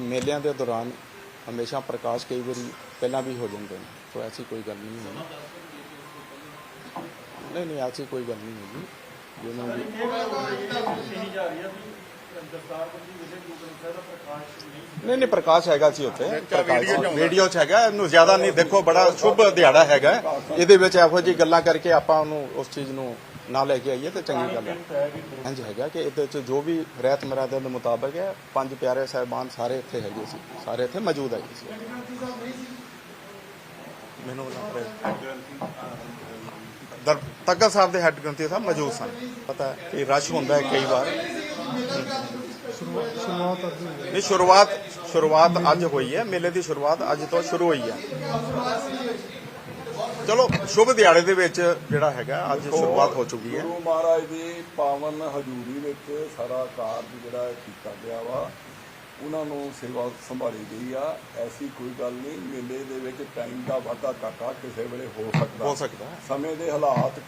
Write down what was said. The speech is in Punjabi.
ਮੇਲਿਆਂ ਦੇ ਦੌਰਾਨ ਹਮੇਸ਼ਾ ਪ੍ਰਕਾਸ਼ ਕਈ ਵਾਰੀ ਪਹਿਲਾਂ ਵੀ ਹੋ ਜਾਂਦੇ ਨੇ ਸੋ ਐਸੀ ਕੋਈ ਗੱਲ ਨਹੀਂ ਹੈ। ਨਹੀਂ ਨਹੀਂ, ਐਸੀ ਕੋਈ ਗੱਲ ਨਹੀਂ ਹੈਗੀ। ਜਿਵੇਂ ਵੀ ਨਹੀਂ ਵੀ ਨਹੀਂ ਨਹੀਂ ਪ੍ਰਕਾਸ਼ ਹੈਗਾ ਸੀ ਉੱਥੇ। ਪ੍ਰਕਾਸ਼ ਵੀਡੀਓ 'ਚ ਹੈਗਾ ਇਹਨੂੰ ਜ਼ਿਆਦਾ ਨਹੀਂ ਦੇਖੋ ਬੜਾ ਸ਼ੁਭ ਦਿਹਾੜਾ ਹੈਗਾ। ਇਹਦੇ ਵਿੱਚ ਇਹੋ ਜਿਹੀ ਗੱਲਾਂ ਕਰਕੇ ਆਪਾਂ ਉਹਨੂੰ ਉਸ ਚੀਜ਼ ਨੂੰ ਨਾ ਲੈ ਕੇ ਆਈਏ ਤਾਂ ਚੰਗੀ ਗੱਲ ਹੈ। ਹਾਂਜੀ ਹੈਗਾ ਕਿ ਇਹਦੇ 'ਚ ਜੋ ਵੀ ਰਹਿਤ ਮਰਾਦੇ ਦੇ ਮੁਤਾਬਕ ਹੈ ਪੰਜ ਪਿਆਰੇ ਸਾਹਿਬਾਨ ਸਾਰੇ ਇੱਥੇ ਹੈਗੇ ਸੀ। ਸਾਰੇ ਇੱਥੇ ਮੌਜੂਦ ਹੈਗੇ ਸੀ। ਮੈਨੂੰ ਲੱਗ ਰਿਹਾ ਦਰ ਤੱਕਾ ਸਾਹਿਬ ਦੇ ਹੈੱਡ ਗ੍ਰੰਥੀ ਸਾਹਿਬ ਮੌਜੂਦ ਸਨ। ਪਤਾ ਹੈ ਕਿ ਰਸ਼ ਹੁੰਦਾ ਹੈ ਕਈ ਵਾਰ। ਸ਼ੁਰੂਆਤ ਅੱਜ ਹੋਈ ਹੈ ਨਹੀਂ ਸ਼ੁਰੂਆਤ ਸ਼ੁਰੂਆਤ ਅੱਜ ਹੋਈ ਹੈ। ਮੇਲੇ ਦੀ ਸ਼ੁਰੂਆਤ ਅੱਜ ਤੋਂ ਸ਼ੁਰੂ ਹੋਈ ਹੈ। ਚਲੋ ਸ਼ੁਭ ਦਿਹਾੜੇ ਦੇ ਵਿੱਚ ਜਿਹੜਾ ਹੈਗਾ ਅੱਜ ਸ਼ੁਰੂਆਤ ਹੋ ਚੁੱਕੀ ਹੈ। ਗੁਰੂ ਮਹਾਰਾਜ ਦੀ ਪਾਵਨ ਹਜ਼ੂਰੀ ਵਿੱਚ ਸਾਰਾ ਕਾਰਜ ਜਿਹੜਾ ਕੀਤਾ ਗਿਆ ਵਾ ਉਹਨਾਂ ਨੂੰ ਸੇਵਾ ਸੰਭਾਲੀ ਗਈ ਆ। ਐਸੀ ਕੋਈ ਗੱਲ ਨਹੀਂ ਮੇਲੇ ਦੇ ਵਿੱਚ ਟਾਈਮ ਦਾ ਵਾਧਾ ਘਾਟਾ ਕਿਸੇ ਵੇਲੇ ਹੋ ਸਕਦਾ। ਹੋ ਸਕਦਾ। ਸਮੇਂ ਦੇ ਹਾਲਾਤ